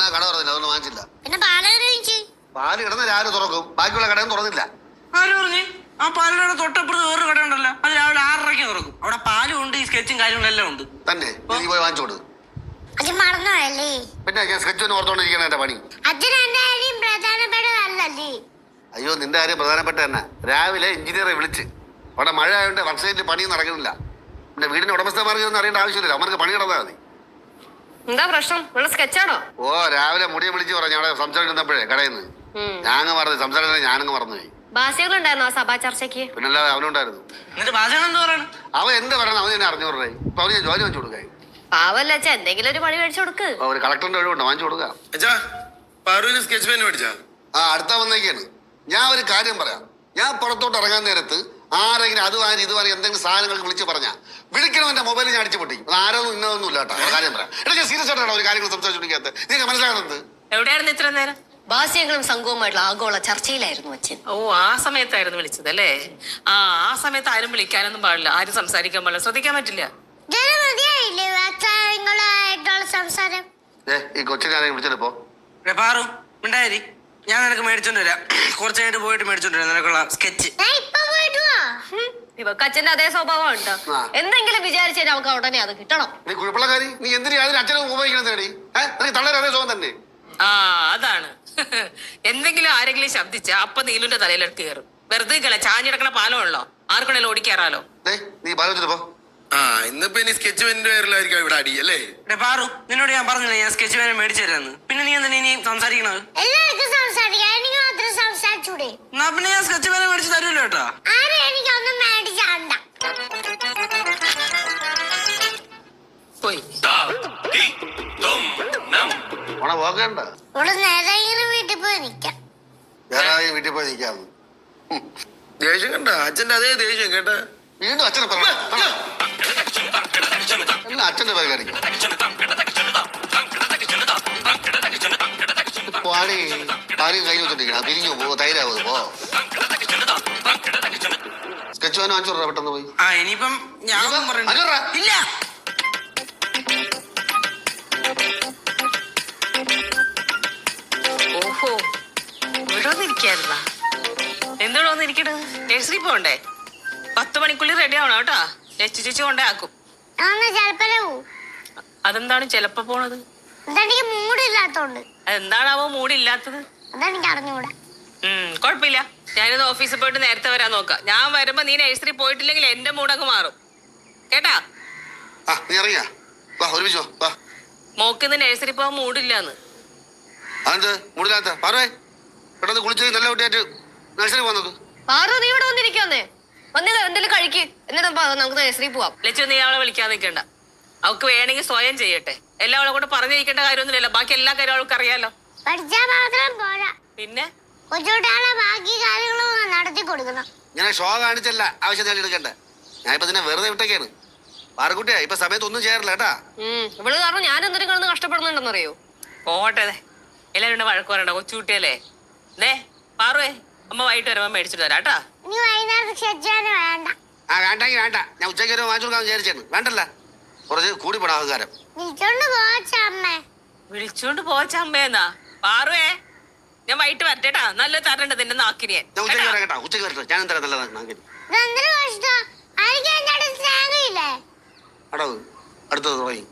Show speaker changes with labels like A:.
A: തന്നെ കട തുറന്നില്ല അതൊന്നും വാങ്ങിച്ചില്ല.
B: പിന്നെ പാലകര കഴിച്ച്
A: പാൽ കിടന്ന് രാവിലെ തുറക്കും ബാക്കിയുള്ള കടയും തുറന്നില്ല.
C: ആര് പറഞ്ഞു? ആ പാലയുടെ തൊട്ടപ്പുറത്ത് വേറൊരു കട ഉണ്ടല്ലോ അത് രാവിലെ ആറരയ്ക്ക് തുറക്കും. അവിടെ പാലും ഉണ്ട് ഈ സ്കെച്ചും കാര്യങ്ങളെല്ലാം ഉണ്ട്.
A: തന്നെ നീ പോയി വാങ്ങിച്ചു
B: കൊടുക്കും
A: പിന്നെ ഞാൻ സ്കെച്ച് ഒന്ന് ഓർത്തോണ്ടിരിക്കണ എന്റെ പണി.
B: അച്ഛൻ എന്റെ കാര്യം പ്രധാനപ്പെട്ടതല്ലല്ലേ?
A: അയ്യോ നിന്റെ കാര്യം പ്രധാനപ്പെട്ട തന്നെ. രാവിലെ എഞ്ചിനീയറെ വിളിച്ച് അവിടെ മഴ ആയതുകൊണ്ട് വർക്ക്ഷേപ്പിൽ പണിയും നടക്കുന്നില്ല. പിന്നെ വീടിന്റെ ഉടമസ്ഥന്മാർക്ക് ഒന്നും അറിയേണ്ട ആവശ്യമില്ല അവർക്ക് പണി കിടന്നാൽ മതി.
D: എന്താ പ്രശ്നം? ഉള്ള സ്കെച്ചാണോ
A: ഓ രാവിലെ മുടിയെ വിളിച്ച് പറഞ്ഞു അവിടെ സംസാരിക്കുന്നപ്പോഴേ കടയിൽ നിന്ന് ഞാനങ്ങ് മറന്നു. സംസാരിക്കുന്നത് ഞാനങ്ങ് മറന്നുപോയി
D: ആ സഭാ ചർച്ചയ്ക്ക്?
A: പിന്നല്ലാതെ അവനുണ്ടായിരുന്നു.
C: എന്നിട്ട് എന്താ പറയണം?
A: അവൻ എന്ത് പറയണം അവൻ എന്നെ ഇപ്പൊ അവന് ഞാൻ ജോലി
D: പാവല്ല അച്ഛാ എന്തെങ്കിലും ഒരു പണി മേടിച്ചു കൊടുക്ക്.
A: അപ്പൊ ഒരു കളക്ടറിന്റെ ഒഴിവുണ്ട് വാങ്ങിച്ചു കൊടുക്കാം.
E: അച്ഛാ പാറുവിന് സ്കെച്ച് പെൻ മേടിച്ചാ?
A: ആ അടുത്ത വന്നേക്കാണ്. ഞാൻ ഒരു കാര്യം പറയാം. ഞാൻ പുറത്തോട്ട് ഇറങ്ങാൻ നേരത്ത് ആരെങ്കിലും അത് വാങ്ങി ഇത് വാങ്ങി എന്തെങ്കിലും സാധനങ്ങൾക്ക് വിളിച്ച് പറഞ്ഞാൽ വിളിക്കണം എന്റെ മൊബൈലിൽ ഞാൻ അടിച്ചു പൊട്ടിക്കും അത് ആരോന്നും ഇന്നതൊന്നും ഇല്ല കേട്ടോ. കാര്യം പറയാം. എടാ ഞാൻ സീരിയസ് ആയിട്ടാണ് ഒരു കാര്യങ്ങൾ സംസാരിച്ചുകൊണ്ടിരിക്കാത്ത നിങ്ങൾക്ക് മനസ്സിലാകുന്നത്?
F: എവിടെയായിരുന്നു ഇത്ര നേരം?
D: ബാസ്യങ്ങളും സംഘവുമായിട്ടുള്ള ആഗോള ചർച്ചയിലായിരുന്നു അച്ഛൻ.
F: ഓ ആ സമയത്തായിരുന്നു വിളിച്ചത് അല്ലേ? ആ ആ സമയത്ത് ആരും വിളിക്കാനൊന്നും പാടില്ല. ആരും സംസാരിക്കാൻ പാടില്ല. ശ്രദ്ധിക്കാൻ പറ്റില്ല.
B: സംസാരം.
A: ഈ കൊച്ചിനെ ആരെങ്കിലും
C: പാറു ഉണ്ടായി ഞാൻ നിനക്ക് മേടിച്ചോണ്ട് വരാം. കുറച്ച് കഴിഞ്ഞിട്ട് പോയിട്ട് മേടിച്ചോണ്ട് വരാം. നിനക്കുള്ള സ്കെച്ച്.
B: ഞാൻ ഇപ്പൊ പോയിട്ട് വാ.
D: ഇവക്ക് അച്ഛന്റെ അതേ സ്വഭാവം ഉണ്ട്
A: ആ.
D: എന്തെങ്കിലും വിചാരിച്ചാൽ നമുക്ക് ഉടനെ അത് കിട്ടണം.
A: നീ കുഴപ്പമുള്ളക്കാരി നീ എന്തിനാ അതിന് അച്ഛനും ഉപയോഗിക്കണം തേടി ഏഹ് നിനക്ക് തള്ളേരെ അതേ സുഖം തന്നെ.
F: ആ അതാണ്. എന്തെങ്കിലും ആരെങ്കിലും ശബ്ദിച്ച അപ്പൊ നീലുന്റെ തലയിലെടുത്ത് കയറും വെറുതെ കള ചാഞ്ഞിടക്കണ പാലമുള്ളോ ആർക്കണേലും ഓടിക്കേറാലോ?
A: ദേ നീ പാലോചിട്ട് പോ.
E: ആ ഇന്നിപ്പോ ഇനി സ്കെച്ച് പെന്റെ പേരിലായിരിക്കും ഇവിടെ അടി അല്ലേ?
C: എടാ പാറു നിന്നോട് ഞാൻ പറഞ്ഞില്ലേ ഞാൻ സ്കെച്ച് പേന മേടിച്ചു തരാന്ന്. പിന്നെ നീ എന്തിനാ ഇനി സംസാരിക്കണത്?
B: എല്ലാവർക്കും സംസാരിക്കാം. എനിക്ക് മാത്രം സംസാരിച്ചൂടെ?
C: എന്നാ പിന്നെ ഞാൻ സ്കെച്ച് പേന മേടിച്ച് തരുമല്ലോ കേട്ടോ
B: ആരും എനിക്കൊന്നും മേടിച്ചാണ്ട
F: പോയി.
A: ഓണ പോകണ്ട.
B: ഇവിടെ നേരെ ഇങ്ങനെ വീട്ടിൽ പോയി നിക്കാം.
A: വീട്ടിൽ പോയി
E: ദേഷ്യം കണ്ട അച്ഛന്റെ അതേ ദേഷ്യം കേട്ടാ?
A: വീണ്ടും അച്ഛനെ പറഞ്ഞു അച്ഛന്റെ പേര് കാണിക്കും. പാടി ആരെയും കയ്യിൽ വെച്ചോണ്ടിരിക്കണം. പിരിഞ്ഞു പോ തൈരാവത് പോ. സ്കെച്ച് വാൻ അഞ്ചു വിടറാ പെട്ടെന്ന് പോയി.
C: ആ ഇനിയിപ്പം ഞാൻ
A: രൂപ.
C: ഇല്ല.
F: ഓഹോ ഇവിടെ വന്നിരിക്കായിരുന്ന? എന്തിവിടെ വന്നിരിക്കണത്? നഴ്സറി പോണ്ടേ? പത്ത് മണിക്കുള്ളിൽ റെഡി ആവണം കേട്ടാ. ചേച്ചി ചേച്ചി കൊണ്ടേ ആക്കും
B: ഞാൻ ചിലപ്പോ പോവും?
F: അതെന്താണ് ചെലപ്പോ പോണത്?
B: എന്താണാവോ മൂടില്ലാത്തോണ്ട്.
F: അതെന്താണാവോ മൂടില്ലാത്തത്? കൊഴപ്പില്ല. കുഴപ്പമില്ല ഞാനിന്ന് ഓഫീസിൽ പോയിട്ട് നേരത്തെ വരാൻ നോക്കാം. ഞാൻ വരുമ്പോ നീ നഴ്സറി പോയിട്ടില്ലെങ്കിൽ എന്റെ മൂടങ്ങ് മാറും. കേട്ടാ?
A: ആ നീ ഇറങ്ങിയാ? വാ ഒരുമിച്ച് വാ വാ.
F: മോക്കിന്ന് നഴ്സറി പോവാൻ മൂടില്ലാന്ന്.
A: മൂടില്ലാത്ത? പറഞ്ഞേ പെട്ടെന്ന് കുളിച്ച് നല്ല കുട്ടിയായിട്ട് നഴ്സറി പോന്നത്
D: പാറു നീ ഇവിടെ വന്നിരിക്കുന്നേ വന്നില്ല എന്തെങ്കിലും കഴിക്ക്. എന്നിട്ട് പോ, നമുക്ക് നഴ്സറി പോവാം.
F: ലച്ചു നീ അവളെ വിളിക്കാൻ നിൽക്കണ്ട. അവൾക്ക് വേണമെങ്കിൽ സ്വയം ചെയ്യട്ടെ. എല്ലാം അവളെ കൊണ്ട് പറഞ്ഞിരിക്കേണ്ട കാര്യമൊന്നുമില്ലല്ലോ. ബാക്കി എല്ലാ കാര്യവും അവൾക്ക് അറിയാലോ.
B: പഠിച്ചാൽ മാത്രം പോരാ.
F: പിന്നെ?
B: കൊച്ചുകുട്ടികളെ ബാക്കി കാര്യങ്ങളും നടത്തി കൊടുക്കണം.
A: ഞാൻ ഷോ കാണിച്ചല്ല. ആവശ്യം നേടി ഞാൻ ഇപ്പൊ തന്നെ വെറുതെ വിട്ടേക്കാണ്. പാറക്കുട്ടിയാ ഇപ്പൊ സമയത്ത് ഒന്നും ചെയ്യാറില്ല കേട്ടാ.
D: ഇവൾ കാരണം ഞാൻ എന്തൊരു കിടന്ന് കഷ്ടപ്പെടുന്നുണ്ടെന്നറിയോ?
F: പോട്ടെ. എല്ലാവരും വഴക്ക് പറയണ്ട കൊച്ചുകുട്ടിയല്ലേ. ദേ പാറുവേ അമ്മ വൈകിട്ട് വരുമ്പോ മേടിച്ചിട്ട് തരാം കേട്ടാ.
B: വൈകുന്നേരത്ത് ക്ഷണിച്ചാലും വേണ്ട.
A: ആ വേണ്ടെങ്കിൽ വേണ്ട. ഞാൻ ഉച്ചയ്ക്ക് ഒരു വാങ്ങിച്ചു കൊടുക്കാൻ വിചാരിച്ചാണ് വേണ്ടല്ല. കുറച്ച് കൂടി പോണ അഹങ്കാരം.
B: വിളിച്ചോണ്ട് പോച്ച അമ്മേ
F: വിളിച്ചോണ്ട് പോച്ച അമ്മേന്നാ പാറുവേ. ഞാൻ വൈകിട്ട് വരട്ടേട്ടാ. നല്ല തരണ്ട നിന്റെ നാക്കിനെ
A: ഞാൻ ഉച്ചയ്ക്ക് വരാം കേട്ടാ. ഉച്ചയ്ക്ക് വരട്ടെ. ഞാൻ എന്തായാലും നല്ലതാണ്
B: ഇതെന്തൊരു കഷ്ടം എനിക്ക് എന്റെ സ്നേഹമില്ലേ
A: അടവ്. അടുത്തത് തുടങ്ങി.